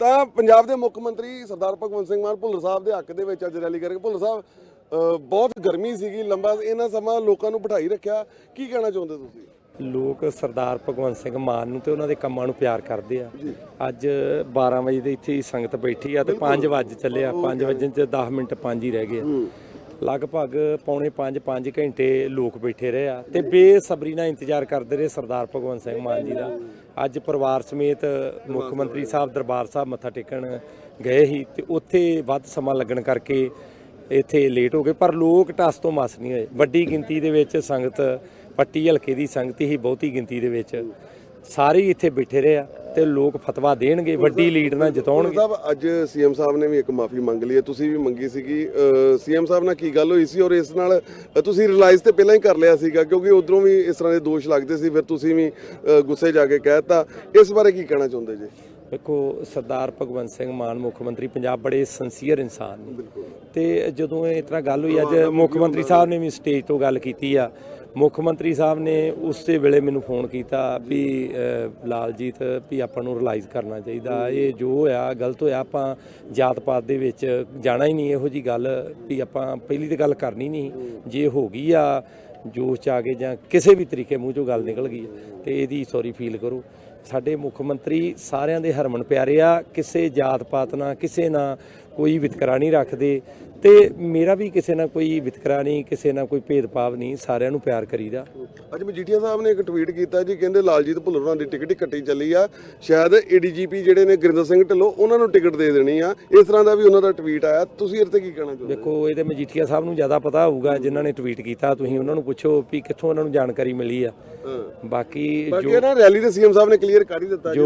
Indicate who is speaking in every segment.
Speaker 1: ਤਾਂ ਪੰਜਾਬ ਦੇ ਮੁੱਖ ਮੰਤਰੀ ਸਰਦਾਰ ਭਗਵੰਤ ਸਿੰਘ ਮਾਨ ਭੁੱਲਰ ਸਾਹਿਬ ਦੇ ਹੱਕ ਦੇ ਵਿੱਚ ਅੱਜ ਰੈਲੀ ਕਰਕੇ ਭੁੱਲਰ ਸਾਹਿਬ ਬਹੁਤ ਗਰਮੀ ਸੀਗੀ ਲੰਬਾ ਇਹਨਾਂ ਸਮਾਂ ਲੋਕਾਂ ਨੂੰ ਬਿਠਾਈ ਰੱਖਿਆ। ਕੀ ਕਹਿਣਾ ਚਾਹੁੰਦੇ ਤੁਸੀਂ?
Speaker 2: ਲੋਕ ਸਰਦਾਰ ਭਗਵੰਤ ਸਿੰਘ ਮਾਨ ਨੂੰ ਤੇ ਉਹਨਾਂ ਦੇ ਕੰਮਾਂ ਨੂੰ ਪਿਆਰ ਕਰਦੇ ਆ। ਅੱਜ 12 ਵਜੇ ਦੇ ਇੱਥੇ ਹੀ ਸੰਗਤ ਬੈਠੀ ਆ ਤੇ 5 ਵਜੇ ਚੱਲੇ ਆ। 5 ਵਜੇ ਚ 10 ਮਿੰਟ 5 ਹੀ ਰਹਿ ਗਏ ਆ। ਲਗਭਗ ਪੌਣੇ 5 5 ਘੰਟੇ ਲੋਕ ਬੈਠੇ ਰਹੇ ਆ ਤੇ ਬੇਸਬਰੀ ਨਾਲ ਇੰਤਜ਼ਾਰ ਕਰਦੇ ਰਹੇ ਸਰਦਾਰ ਭਗਵੰਤ ਸਿੰਘ ਮਾਨ ਜੀ ਦਾ। ਅੱਜ ਪਰਿਵਾਰ ਸਮੇਤ ਮੁੱਖ ਮੰਤਰੀ ਸਾਹਿਬ, ਦਰਬਾਰ ਸਾਹਿਬ ਮੱਥਾ ਟੇਕਣ ਗਏ ਸੀ ਤੇ ਉੱਥੇ ਵੱਧ ਸਮਾਂ ਲੱਗਣ ਕਰਕੇ ਇੱਥੇ ਲੇਟ ਹੋ ਗਏ, ਪਰ ਲੋਕ ਟਸ ਤੋਂ ਮਸ ਨਹੀਂ ਹੋਏ। ਵੱਡੀ ਗਿਣਤੀ ਦੇ ਵਿੱਚ ਸੰਗਤ, ਪੱਟੀ ਹਲਕੇ ਦੀ ਸੰਗਤ ਹੀ ਬਹੁਤੀ ਗਿਣਤੀ ਦੇ ਵਿੱਚ। ਸਾਰੇ ਇੱਥੇ ਬੈਠੇ ਰਹੇ ਆ ਤੇ ਲੋਕ ਫਤਵਾ ਦੇਣਗੇ ਵੱਡੀ ਲੀਡ ਨਾਲ ਜਿਤਾਉਣਗੇ।
Speaker 1: ਸਾਹਿਬ ਅੱਜ ਸੀਐਮ ਸਾਹਿਬ ਨੇ ਵੀ ਇੱਕ ਮਾਫੀ ਮੰਗ ਲਈ ਹੈ ਤੁਸੀਂ ਵੀ ਮੰਗੀ ਸੀਗੀ। ਸੀਐਮ ਸਾਹਿਬ ਨਾਲ ਕੀ ਗੱਲ ਹੋਈ ਸੀ ਔਰ ਇਸ ਨਾਲ ਤੁਸੀਂ ਰਿਅਲਾਈਜ਼ ਤੇ ਪਹਿਲਾਂ ਹੀ ਕਰ ਲਿਆ ਸੀਗਾ ਕਿਉਂਕਿ ਉਧਰੋਂ ਵੀ ਇਸ ਤਰ੍ਹਾਂ ਦੇ ਦੋਸ਼ ਲੱਗਦੇ ਸੀ ਫਿਰ ਤੁਸੀਂ ਵੀ ਗੁੱਸੇ ਜਾ ਕੇ ਕਹਿਤਾ ਇਸ ਬਾਰੇ ਕੀ ਕਹਿਣਾ ਚਾਹੁੰਦੇ ਜੀ?
Speaker 2: ਵੇਖੋ ਸਰਦਾਰ ਭਗਵੰਤ ਸਿੰਘ ਮਾਨ ਮੁੱਖ ਮੰਤਰੀ ਪੰਜਾਬ ਬੜੇ ਸਿੰਸੀਅਰ ਇਨਸਾਨ ਨੇ। ਤੇ ਜਦੋਂ ਇਹ ਤਰ੍ਹਾਂ ਗੱਲ ਹੋਈ ਅੱਜ ਮੁੱਖ ਮੰਤਰੀ ਸਾਹਿਬ ਨੇ ਵੀ ਸਟੇਜ ਤੋਂ ਗੱਲ ਕੀਤੀ ਆ। ਮੁੱਖ ਮੰਤਰੀ ਸਾਹਿਬ ਨੇ ਉਸੇ ਵੇਲੇ ਮੈਨੂੰ ਫੋਨ ਕੀਤਾ ਵੀ ਲਾਲਜੀਤ ਵੀ ਆਪਾਂ ਨੂੰ ਰਿਅਲਾਈਜ਼ ਕਰਨਾ ਚਾਹੀਦਾ। ਇਹ ਜੋ ਹੋਇਆ ਗਲਤ ਹੋਇਆ ਆਪਾਂ ਜਾਤ ਪਾਤ ਦੇ ਵਿੱਚ ਜਾਣਾ ਹੀ ਨਹੀਂ। ਇਹੋ ਜੀ ਗੱਲ ਵੀ ਆਪਾਂ ਪਹਿਲੀ ਤੇ ਗੱਲ ਕਰਨੀ ਨਹੀਂ। ਜੇ ਹੋ ਗਈ ਆ ਜੋਸ਼ ਚ ਆ ਕੇ ਜਾਂ ਕਿਸੇ ਵੀ ਤਰੀਕੇ ਮੂੰਹ ਚੋਂ ਗੱਲ ਨਿਕਲ ਗਈ ਤੇ ਇਹਦੀ ਸੌਰੀ ਫੀਲ ਕਰੋ। ਸਾਡੇ ਮੁੱਖ ਮੰਤਰੀ ਸਾਰਿਆਂ ਦੇ ਹਰਮਨ ਪਿਆਰੇ ਆ ਕਿਸੇ ਜਾਤ ਪਾਤ ਨਾਲ ਕਿਸੇ ਨਾਲ ਕੋਈ ਵਿਤਕਰਾ ਨਹੀਂ ਰੱਖਦੇ ਤੇ ਮੇਰਾ ਵੀ ਕਿਸੇ ਨਾਲ ਕੋਈ ਵਿਤਕਰਾ ਨਹੀਂ ਕਿਸੇ ਨਾਲ ਕੋਈ ਭੇਦਭਾਵ ਨਹੀਂ ਸਾਰਿਆਂ ਨੂੰ ਪਿਆਰ ਕਰੀਦਾ।
Speaker 1: ਅੱਜ ਮਜੀਠੀਆ ਸਾਹਿਬ ਨੇ ਇੱਕ ਟਵੀਟ ਕੀਤਾ ਜੀ ਕਹਿੰਦੇ ਲਾਲਜੀਤ ਭੁੱਲਰ ਦੀ ਟਿਕਟ ਹੀ ਕੱਟੀ ਚੱਲੀ ਆ। ਸ਼ਾਇਦ ਏਡੀਜੀਪੀ ਜਿਹੜੇ ਨੇ ਗੁਰਿੰਦਰ ਸਿੰਘ ਢਿੱਲੋਂ ਉਹਨਾਂ ਨੂੰ ਟਿਕਟ ਦੇ ਦੇਣੀ ਆ। ਇਸ ਤਰ੍ਹਾਂ ਦਾ ਵੀ ਉਹਨਾਂ ਦਾ ਟਵੀਟ ਆਇਆ। ਤੁਸੀਂ ਇਹਦੇ ਤੇ ਕੀ ਕਹਿਣਾ ਚਾਹੁੰਦੇ
Speaker 2: ਦੇਖੋ ਇਹਦੇ ਮਜੀਠੀਆ ਸਾਹਿਬ ਨੂੰ ਜ਼ਿਆਦਾ ਪਤਾ ਹੋਊਗਾ ਜਿਨ੍ਹਾਂ ਨੇ ਟਵੀਟ ਕੀਤਾ ਤੁਸੀਂ ਉਹਨਾਂ ਨੂੰ ਪੁੱਛੋ ਵੀ ਕਿੱਥੋਂ ਉਹਨਾਂ ਨੂੰ ਜਾਣਕਾਰੀ ਮਿਲੀ ਆ। ਬਾਕੀ
Speaker 1: ਬਾਕੀ ਇਹ ਨਾ ਰੈਲੀ ਤੇ ਸੀਐਮ ਸਾਹਿਬ ਨੇ ਕਲੀਅਰ ਕਰ ਹੀ ਦਿੱਤਾ ਜੀ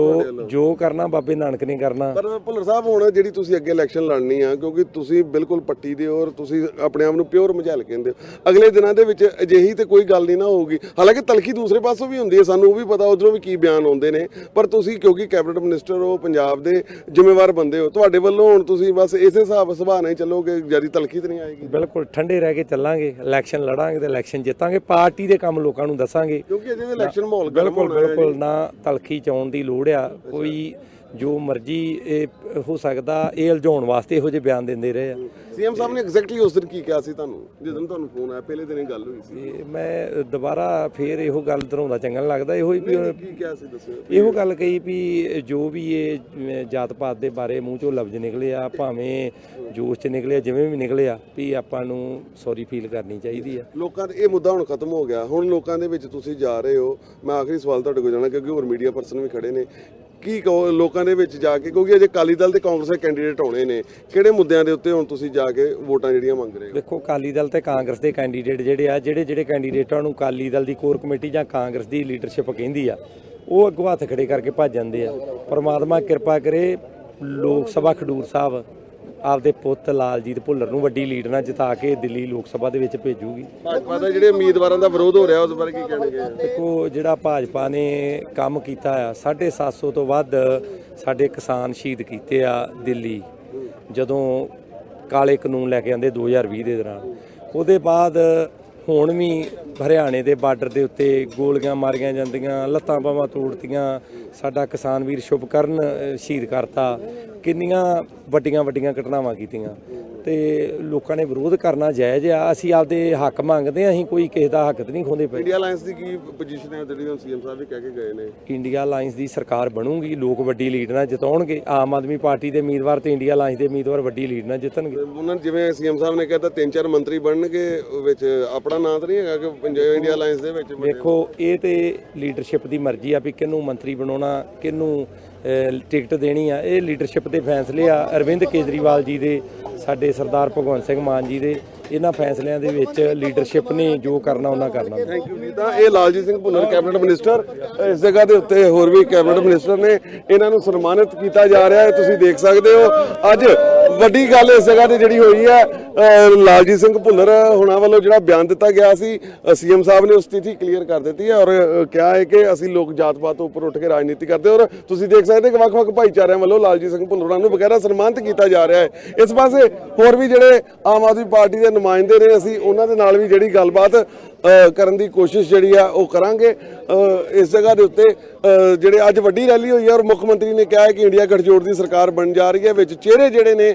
Speaker 2: ਜੋ ਕਰਨਾ ਬਾਬੇ ਨਾਨਕ ਨੇ ਕਰਨਾ।
Speaker 1: ਪਰ ਭੁੱਲਰ ਸਾਹਿਬ ਹੁਣ ਜਿਹੜੀ ਤੁਸੀਂ ਅੱਗੇ ਇਲੈਕਸ਼ਨ ਲੜਨੀ ਆ ਕਿਉਂਕਿ ਤੁਸੀਂ ਬਿਲਕੁਲ ਪੱਟੀ ਦੇ ਔਰ ਤੁਸੀਂ ਆਪਣੇ ਆਪ ਨੂੰ ਪਿਓਰ ਮਝੈਲ ਕਹਿੰਦੇ ਹੋ। ਅਗਲੇ ਦਿਨਾਂ ਦੇ ਵਿੱਚ ਅਜਿਹੀ ਤੇ ਕੋਈ ਗੱਲ ਨਹੀਂ ਨਾ ਹੋਊਗੀ। ਹਾਲਾਂਕਿ ਤਲਖੀ ਦੂਸਰੇ ਪਾਸੋਂ ਵੀ ਹੁੰਦੀ ਹੈ ਸਾਨੂੰ ਉਹ ਵੀ ਪਤਾ ਉਧਰੋਂ ਵੀ ਕੀ ਬਿਆਨ ਆਉਂਦੇ ਨੇ। ਪਰ ਤੁਸੀਂ ਕਿਉਂਕਿ ਕੈਬਨਿਟ ਮਿਨਿਸਟਰ ਹੋ ਪੰਜਾਬ ਦੇ ਜ਼ਿੰਮੇਵਾਰ ਬੰਦੇ ਹੋ ਤੁਹਾਡੇ ਵੱਲੋਂ ਹੁਣ ਤੁਸੀਂ ਬਸ ਇਸੇ ਹਿਸਾਬ ਸੁਭਾਅ ਨਾਲ ਚੱਲੋਗੇ ਜ਼ਿਆਦਾ ਤਲਖੀ ਤੇ ਨਹੀਂ ਆਏਗੀ।
Speaker 2: ਬਿਲਕੁਲ ਠੰਡੇ ਰਹਿ ਕੇ ਚੱਲਾਂਗੇ ਇਲੈਕਸ਼ਨ ਲੜਾਂਗੇ ਤੇ ਇਲੈਕਸ਼ਨ ਜਿੱਤਾਂਗੇ। ਪਾਰਟੀ ਦੇ ਕੰਮ ਲੋਕਾਂ ਨੂੰ ਦੱਸਾਂਗੇ।
Speaker 1: ਕਿਉਂਕਿ ਅਜੇ ਵੀ ਇਲੈਕਸ਼ਨ ਮਾਹੌਲ
Speaker 2: ਬਿਲਕੁਲ। ਬਿਲਕੁਲ ਨਾ ਤਲਖੀ ਚ ਆਉਣ ਦੀ ਲੋੜ ਆ। ਕੋਈ ਜੋ ਮਰਜ਼ੀ ਇਹ ਹੋ ਸਕਦਾ ਇਹ ਉਲਝਾਉਣ ਵਾਸਤੇ ਇਹੋ ਜਿਹੇ ਬਿਆਨ ਦਿੰਦੇ ਰਹੇ ਆ।
Speaker 1: ਸੀਐਮ ਸਾਹਿਬ ਨੇ ਐਗਜ਼ੈਕਟਲੀ ਉਸ ਦਿਨ ਕੀ ਕਿਹਾ ਸੀ ਤੁਹਾਨੂੰ? ਜਦੋਂ ਤੁਹਾਨੂੰ ਫੋਨ ਆਇਆ ਪਹਿਲੇ ਦਿਨ ਇਹ ਗੱਲ ਹੋਈ ਸੀ।
Speaker 2: ਮੈਂ ਦੁਬਾਰਾ ਫੇਰ ਇਹੋ ਗੱਲ ਦੁਹਰਾਉਂਦਾ ਚੰਗਾ ਲੱਗਦਾ ਇਹੋ ਹੀ
Speaker 1: ਕੀ ਕਿਹਾ ਸੀ ਦੱਸਿਓ।
Speaker 2: ਇਹੋ ਗੱਲ ਕਹੀ ਵੀ ਜੋ ਵੀ ਇਹ ਜਾਤ ਪਾਤ ਦੇ ਬਾਰੇ ਮੂੰਹ ਚੋਂ ਲਫ਼ਜ਼ ਨਿਕਲੇ ਆ ਭਾਵੇਂ ਜੋਸ਼ ਚ ਨਿਕਲੇ ਆ, ਜਿਵੇਂ ਵੀ ਨਿਕਲੇ ਆ ਵੀ ਆਪਾਂ ਨੂੰ ਸੌਰੀ ਫੀਲ ਕਰਨੀ ਚਾਹੀਦੀ ਆ।
Speaker 1: ਲੋਕਾਂ ਦੇ ਇਹ ਮੁੱਦਾ ਹੁਣ ਖਤਮ ਹੋ ਗਿਆ। ਹੁਣ ਲੋਕਾਂ ਦੇ ਵਿੱਚ ਤੁਸੀਂ ਜਾ ਰਹੇ ਹੋ। ਮੈਂ ਆਖਰੀ ਸਵਾਲ ਤੁਹਾਡੇ ਕੋਲ ਜਾਣਾ ਕਿਉਂਕਿ ਹੋਰ ਮੀਡੀਆ ਪਰਸਨ ਵੀ ਖੜੇ ਨੇ। ਕੀ ਕਹੋ ਲੋਕਾਂ ਦੇ ਵਿੱਚ ਜਾ ਕੇ? ਕਿਉਂਕਿ ਅਜੇ ਅਕਾਲੀ ਦਲ ਤੇ ਕਾਂਗਰਸ ਦੇ ਕੈਂਡੀਡੇਟ ਆਉਣੇ ਨੇ। ਕਿਹੜੇ ਮੁੱਦਿਆਂ ਦੇ ਉੱਤੇ ਹੁਣ ਤੁਸੀਂ ਜਾ ਕੇ ਵੋਟਾਂ ਜਿਹੜੀਆਂ ਮੰਗ ਰਹੇ ਹੋ?
Speaker 2: ਦੇਖੋ, ਅਕਾਲੀ ਦਲ ਤੇ ਕਾਂਗਰਸ ਦੇ ਕੈਂਡੀਡੇਟ ਜਿਹੜੇ ਆ, ਜਿਹੜੇ ਜਿਹੜੇ ਕੈਂਡੀਡੇਟਾਂ ਨੂੰ ਅਕਾਲੀ ਦਲ ਦੀ ਕੋਰ ਕਮੇਟੀ ਜਾਂ ਕਾਂਗਰਸ ਦੀ ਲੀਡਰਸ਼ਿਪ ਕਹਿੰਦੀ ਆ, ਉਹ ਅੱਗੋਂ ਹੱਥ ਖੜੇ ਕਰਕੇ ਭੱਜ ਜਾਂਦੇ ਆ। ਪਰਮਾਤਮਾ ਕਿਰਪਾ ਕਰੇ ਲੋਕ ਸਭਾ ਖਡੂਰ ਸਾਹਿਬ ਆਪਦੇ ਪੁੱਤ ਲਾਲਜੀਤ ਭੁੱਲਰ ਨੂੰ ਵੱਡੀ ਲੀਡ ਨਾਲ ਜਿਤਾ ਕੇ ਦਿੱਲੀ ਲੋਕ ਸਭਾ ਦੇ ਵਿੱਚ ਭੇਜੂਗੀ।
Speaker 1: ਭਾਜਪਾ ਦਾ ਜਿਹੜੇ ਉਮੀਦਵਾਰਾਂ ਦਾ ਵਿਰੋਧ ਹੋ ਰਿਹਾ ਉਸ ਬਾਰੇ ਕੀ ਕਹਿਣਗੇ?
Speaker 2: ਦੇਖੋ ਜਿਹੜਾ ਭਾਜਪਾ ਨੇ ਕੰਮ ਕੀਤਾ ਆ 750 ਤੋਂ ਵੱਧ ਸਾਡੇ ਕਿਸਾਨ ਸ਼ਹੀਦ ਕੀਤੇ ਆ ਦਿੱਲੀ। ਜਦੋਂ ਕਾਲੇ ਕਾਨੂੰਨ ਲੈ ਕੇ ਆਂਦੇ 2020 ਦੇ ਦੌਰਾਨ। ਉਹਦੇ ਬਾਅਦ ਹੁਣ ਵੀ ਹਰਿਆਣੇ ਦੇ ਬਾਰਡਰ ਦੇ ਉੱਤੇ ਗੋਲੀਆਂ ਮਾਰੀਆਂ ਜਾਂਦੀਆਂ ਲੱਤਾਂ ਬਾਹਾਂ ਤੋੜਤੀਆਂ। ਸਾਡਾ ਕਿਸਾਨ ਵੀਰ ਸ਼ੁਭਕਰਨ ਸ਼ਹੀਦ ਕਰਤਾ। ਕਿੰਨੀਆਂ ਵੱਡੀਆਂ ਵੱਡੀਆਂ ਘਟਨਾਵਾਂ ਕੀਤੀਆਂ? ਤੇ ਲੋਕਾਂ ਨੇ ਵਿਰੋਧ ਕਰਨਾ ਜਾਇਜ਼ ਆ। ਅਸੀਂ ਆਪਦੇ ਹੱਕ ਮੰਗਦੇ ਆ ਅਸੀਂ ਕੋਈ ਕਿਸੇ ਦਾ ਹੱਕ ਤੇ ਨਹੀਂ ਖੋਂਦੇ ਪਏ।
Speaker 1: ਇੰਡੀਆ ਅਲਾਈਅੰਸ ਦੀ ਕੀ ਪੋਜੀਸ਼ਨ ਹੈ ਜਿਹੜੀ ਸੀਐਮ ਸਾਹਿਬ ਵੀ ਕਹਿ ਕੇ ਗਏ ਨੇ?
Speaker 2: ਇੰਡੀਆ ਅਲਾਈਅੰਸ ਦੀ ਸਰਕਾਰ ਬਣੂਗੀ ਲੋਕ ਵੱਡੀ ਲੀਡ ਨਾਲ ਜਿਤਾਉਣਗੇ। ਆਮ ਆਦਮੀ ਪਾਰਟੀ ਦੇ ਉਮੀਦਵਾਰ ਤੇ ਇੰਡੀਆ ਅਲਾਈਅੰਸ ਦੇ ਉਮੀਦਵਾਰ ਵੱਡੀ ਲੀਡ ਨਾਲ ਜਿੱਤਣਗੇ।
Speaker 1: ਉਹਨਾਂ ਨੇ ਜਿਵੇਂ ਸੀਐਮ ਸਾਹਿਬ ਨੇ ਕਹਿਤਾ ਤਿੰਨ ਚਾਰ ਮੰਤਰੀ ਬਣਨਗੇ ਉਹ ਵਿੱਚ ਆਪਣਾ ਨਾਂ ਤਾਂ ਨਹੀਂ ਹੈਗਾ ਕਿ ਪੰਜਾਬ ਇੰਡੀਆ ਅਲਾਈਅੰਸ ਦੇ ਵਿੱਚ
Speaker 2: ਵੇਖੋ ਇਹ ਤੇ ਲੀਡਰਸ਼ਿਪ ਦੀ ਮਰਜ਼ੀ ਆ ਵੀ ਕਿਹਨੂੰ ਮੰਤਰੀ ਬਣਾਉਣਾ ਕਿਹਨੂੰ ਟਿਕਟ ਦੇਣੀ ਆ। ਇਹ ਲੀਡਰਸ਼ਿਪ ਦੇ ਫੈਸਲੇ ਆ। ਅਰਵਿੰਦ ਕੇਜਰੀਵਾਲ ਜੀ ਦੇ ਸਾਡੇ ਸਰਦਾਰ ਭਗਵੰਤ ਸਿੰਘ ਮਾਨ ਜੀ ਦੇ ਇਹਨਾਂ ਫੈਸਲਿਆਂ ਦੇ ਵਿੱਚ ਲੀਡਰਸ਼ਿਪ ਨੇ ਜੋ ਕਰਨਾ, ਉਹਨਾਂ ਕਰਨਾ।
Speaker 1: ਥੈਂਕ ਯੂ ਜੀ ਇਹ ਲਾਲਜੀਤ ਸਿੰਘ ਭੁੱਲਰ ਕੈਬਨਿਟ ਮਿਨਿਸਟਰ। ਇਸ ਜਗ੍ਹਾ ਦੇ ਉੱਤੇ ਹੋਰ ਵੀ ਕੈਬਨਿਟ ਮਿਨਿਸਟਰ ਨੇ ਇਹਨਾਂ ਨੂੰ ਸਨਮਾਨਿਤ ਕੀਤਾ ਜਾ ਰਿਹਾ ਹੈ। ਤੁਸੀਂ ਦੇਖ ਸਕਦੇ ਹੋ, ਅੱਜ ਵੱਡੀ ਗੱਲ ਇਸ ਜਗ੍ਹਾ ਤੇ ਜਿਹੜੀ ਹੋਈ ਹੈ ਲਾਲਜੀਤ ਸਿੰਘ ਭੁੱਲਰ ਹੁਣਾਂ ਵੱਲੋਂ ਜਿਹੜਾ ਬਿਆਨ ਦਿੱਤਾ ਗਿਆ ਸੀ ਸੀਐਮ ਸਾਹਿਬ ਨੇ ਉਸ ਸਥਿਤੀ ਕਲੀਅਰ ਕਰ ਦਿੱਤੀ ਹੈ ਔਰ ਕਿਹਾ ਹੈ ਕਿ ਅਸੀਂ ਲੋਕ ਜਾਤ-ਪਾਤ ਤੋਂ ਉੱਪਰ ਉੱਠ ਕੇ ਰਾਜਨੀਤੀ ਕਰਦੇ ਔਰ ਤੁਸੀਂ ਦੇਖ ਸਕਦੇ ਕਿ ਵੱਖ-ਵੱਖ ਭਾਈਚਾਰਿਆਂ ਵੱਲੋਂ ਲਾਲਜੀਤ ਸਿੰਘ ਭੁੱਲਰਾਂ ਨੂੰ ਵਗੈਰਾ ਸਨਮਾਨਿਤ ਕੀਤਾ ਜਾ ਰਿਹਾ ਹੈ। ਇਸ ਪਾਸੇ ਹੋਰ ਵੀ ਜਿਹੜੇ ਆਮ ਆਦਮੀ ਪਾਰਟੀ ਦੇ ਨੁਮਾਇੰਦੇ ਨੇ, ਅਸੀਂ ਉਹਨਾਂ ਦੇ ਨਾਲ ਵੀ ਜਿਹੜੀ ਗੱਲਬਾਤ ਕਰਨ ਦੀ ਕੋਸ਼ਿਸ਼ ਜਿਹੜੀ ਆ, ਉਹ ਕਰਾਂਗੇ। ਇਸ ਜਗ੍ਹਾ ਦੇ ਉੱਤੇ ਜਿਹੜੇ ਅੱਜ ਵੱਡੀ ਰੈਲੀ ਹੋਈ ਹੈ ਔਰ ਮੁੱਖ ਮੰਤਰੀ ਨੇ ਕਿਹਾ ਹੈ ਕਿ ਇੰਡੀਆ ਗਠਜੋੜ ਦੀ ਸਰਕਾਰ ਬਣ ਜਾ ਰਹੀ ਹੈ, ਵਿੱਚ ਚਿਹਰੇ ਜਿਹੜੇ ਨੇ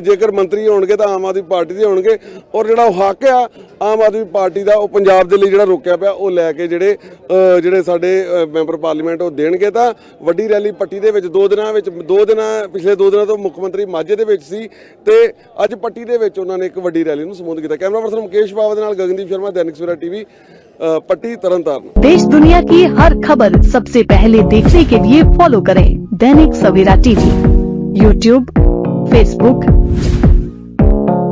Speaker 1: ਜੇਕਰ ਮੰਤਰੀ ਹੋਣਗੇ ਤਾਂ ਆਮ ਆਦਮੀ ਪਾਰਟੀ ਦੇ ਹੋਣਗੇ ਔਰ ਜਿਹੜਾ ਉਹ ਹੱਕ ਆ ਆਮ ਆਦਮੀ ਪਾਰਟੀ ਦਾ ਉਹ ਪੰਜਾਬ ਦੇ ਲਈ ਜਿਹੜਾ ਰੋਕਿਆ ਪਿਆ ਉਹ ਲੈ ਕੇ ਜਿਹੜੇ ਅਹ, ਜਿਹੜੇ ਸਾਡੇ ਅਹ, ਮੈਂਬਰ ਪਾਰਲੀਮੈਂਟ ਉਹ ਦੇਣਗੇ ਤਾਂ ਵੱਡੀ ਰੈਲੀ ਪੱਟੀ ਦੇ ਵਿੱਚ ਦੋ ਦਿਨਾਂ ਵਿੱਚ ਦੋ ਦਿਨਾਂ ਪਿਛਲੇ ਦੋ ਦਿਨਾਂ ਤੋਂ ਮੁੱਖ ਮੰਤਰੀ ਮਾਝੇ ਦੇ ਵਿੱਚ ਸੀ ਤੇ ਅੱਜ ਪੱਟੀ ਦੇ ਵਿੱਚ ਉਹਨਾਂ ਨੇ ਇੱਕ ਵੱਡੀ ਰੈਲੀ ਨੂੰ ਸੰਬੋਧਨ ਕੀਤਾ ਕੈਮਰਾ ਪਰਸਨ ਮੁਕੇਸ਼ ਬਾਵਾ ਦੇ ਨਾਲ ਗਗਨਦੀਪ ਸ਼ਰਮਾ ਦੈਨਿਕ ਸਵੇਰਾ ਟੀਵੀ ਪੱਟੀ ਤਰਨਤਾਰਨ
Speaker 3: देश दुनिया की हर खबर सबसे पहले देखने के लिए फॉलो करें Dainik Savera TV YouTube Facebook